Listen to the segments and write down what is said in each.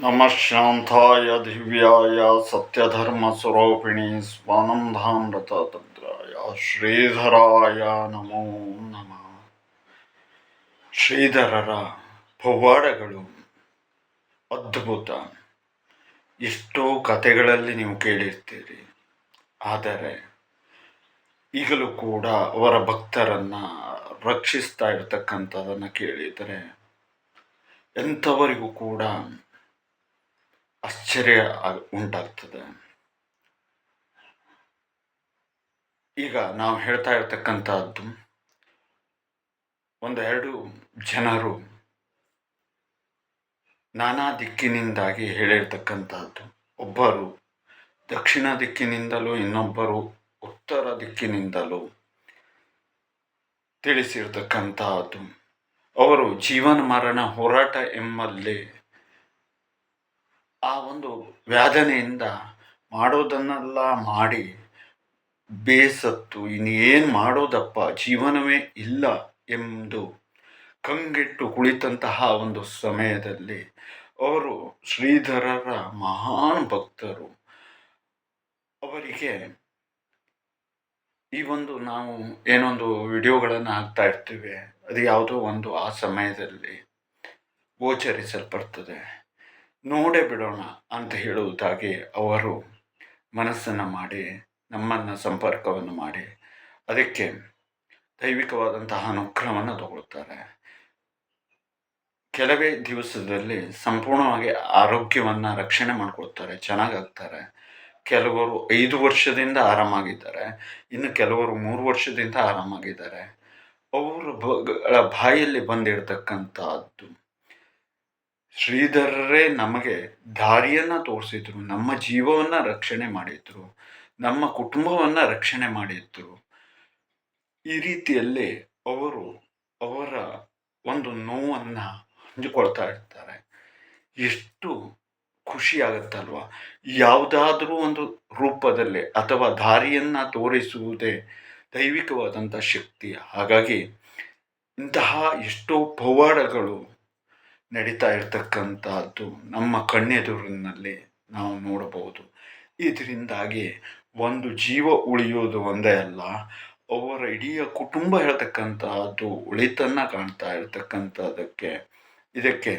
नमः शान्ताय दिव्याय सत्यधर्मस्वरूपिणी स्वानन्दामृततद्राय ಶ್ರೀಧರಾಯ ನಮೋ ನಮಃ ಶ್ರೀಧರರ ಪವಾಡಗಳು ಅದ್ಭುತ ಎಷ್ಟೋ ಕಥೆಗಳಲ್ಲಿ ನೀವು ಕೇಳಿರ್ತೀರಿ ಆದರೆ ಈಗಲೂ ಕೂಡ ಅವರ ಭಕ್ತರನ್ನು ರಕ್ಷಿಸ್ತಾ ಇರ್ತಕ್ಕಂಥದ್ದನ್ನು ಕೇಳಿದರೆ ಎಂಥವರಿಗೂ ಕೂಡ ಆಶ್ಚರ್ಯ ಉಂಟಾಗ್ತದೆ. ಈಗ ನಾವು ಹೇಳ್ತಾ ಇರ್ತಕ್ಕಂಥದ್ದು, ಒಂದೆರಡು ಜನರು ನಾನಾ ದಿಕ್ಕಿನಿಂದಾಗಿ ಹೇಳಿರ್ತಕ್ಕಂಥದ್ದು. ಒಬ್ಬರು ದಕ್ಷಿಣ ದಿಕ್ಕಿನಿಂದಲೂ, ಇನ್ನೊಬ್ಬರು ಉತ್ತರ ದಿಕ್ಕಿನಿಂದಲೂ ತಿಳಿಸಿರ್ತಕ್ಕಂಥದ್ದು. ಅವರು ಜೀವನ ಮರಣ ಹೋರಾಟ ಎಂಬಲ್ಲಿ ಆ ಒಂದು ವ್ಯಾಧನೆಯಿಂದ ಮಾಡೋದನ್ನೆಲ್ಲ ಮಾಡಿ ಬೇಸತ್ತು ಇನ್ನೇನು ಮಾಡೋದಪ್ಪ? ಜೀವನವೇ ಇಲ್ಲ ಎಂದು ಕಂಗೆಟ್ಟು ಕುಳಿತಂತಹ ಒಂದು ಸಮಯದಲ್ಲಿ ಅವರು ಶ್ರೀಧರರ ಮಹಾನ್ ಭಕ್ತರು. ಅವರಿಗೆ ಈ ಒಂದು ನಾವು ಏನೊಂದು ವಿಡಿಯೋಗಳನ್ನು ಹಾಕ್ತಾ ಇರ್ತೀವಿ, ಅದು ಯಾವುದೋ ಒಂದು ಆ ಸಮಯದಲ್ಲಿ ಗೋಚರಿಸಲ್ಪಡ್ತದೆ. ನೋಡೇ ಬಿಡೋಣ ಅಂತ ಹೇಳುವುದಾಗಿ ಅವರು ಮನಸ್ಸನ್ನು ಮಾಡಿ, ನಮ್ಮನ್ನು ಸಂಪರ್ಕವನ್ನು ಮಾಡಿ, ಅದಕ್ಕೆ ದೈವಿಕವಾದಂತಹ ಅನುಗ್ರಹವನ್ನು ತಗೊಳ್ತಾರೆ. ಕೆಲವೇ ದಿವಸದಲ್ಲಿ ಸಂಪೂರ್ಣವಾಗಿ ಆರೋಗ್ಯವನ್ನು ರಕ್ಷಣೆ ಮಾಡ್ಕೊಳ್ತಾರೆ, ಚೆನ್ನಾಗಾಗ್ತಾರೆ. ಕೆಲವರು ಐದು ವರ್ಷದಿಂದ ಆರಾಮಾಗಿದ್ದಾರೆ, ಇನ್ನು ಕೆಲವರು ಮೂರು ವರ್ಷದಿಂದ ಆರಾಮಾಗಿದ್ದಾರೆ. ಅವರ ಬಾಯಲ್ಲಿ ಬಂದಿರತಕ್ಕಂಥದ್ದು ಶ್ರೀಧರರೇ ನಮಗೆ ದಾರಿಯನ್ನು ತೋರಿಸಿದ್ರು, ನಮ್ಮ ಜೀವವನ್ನು ರಕ್ಷಣೆ ಮಾಡಿದ್ರು, ನಮ್ಮ ಕುಟುಂಬವನ್ನು ರಕ್ಷಣೆ ಮಾಡಿದ್ರು. ಈ ರೀತಿಯಲ್ಲಿ ಅವರು ಅವರ ಒಂದು ನೋವನ್ನು ಹಂಚಿಕೊಳ್ತಾ ಇರ್ತಾರೆ. ಎಷ್ಟು ಖುಷಿ ಆಗುತ್ತಲ್ವ ಯಾವುದಾದ್ರೂ ಒಂದು ರೂಪದಲ್ಲಿ ಅಥವಾ ದಾರಿಯನ್ನು ತೋರಿಸುವುದೇ ದೈವಿಕವಾದಂಥ ಶಕ್ತಿ. ಹಾಗಾಗಿ ಇಂತಹ ಎಷ್ಟೋ ಪವಾಡಗಳು ನಡೀತಾ ಇರ್ತಕ್ಕಂತಹದ್ದು ನಮ್ಮ ಕಣ್ಣೆದುರಿನಲ್ಲಿ ನಾವು ನೋಡಬಹುದು. ಇದರಿಂದಾಗಿ ಒಂದು ಜೀವ ಉಳಿಯೋದು ಒಂದೇ ಅಲ್ಲ, ಅವರ ಇಡೀ ಕುಟುಂಬ ಹೇಳ್ತಕ್ಕಂತಹದ್ದು ಉಳಿತನ್ನ ಕಾಣ್ತಾ ಇರತಕ್ಕಂಥದ್ದಕ್ಕೆ ಇದಕ್ಕೆ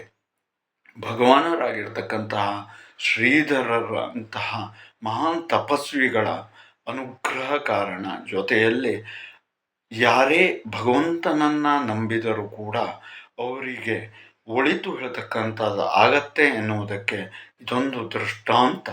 ಭಗವಾನರಾಗಿರ್ತಕ್ಕಂತಹ ಶ್ರೀಧರರಂತಹ ಮಹಾನ್ ತಪಸ್ವಿಗಳ ಅನುಗ್ರಹ ಕಾರಣ ಜೊತೆಯಲ್ಲಿ ಯಾರೇ ಭಗವಂತನನ್ನು ನಂಬಿದರೂ ಕೂಡ ಅವರಿಗೆ ಒಳಿತು ಹೇಳ್ತಕ್ಕಂಥದ್ದು ಆಗತ್ತೆ ಎನ್ನುವುದಕ್ಕೆ ಇದೊಂದು ದೃಷ್ಟಾಂತ.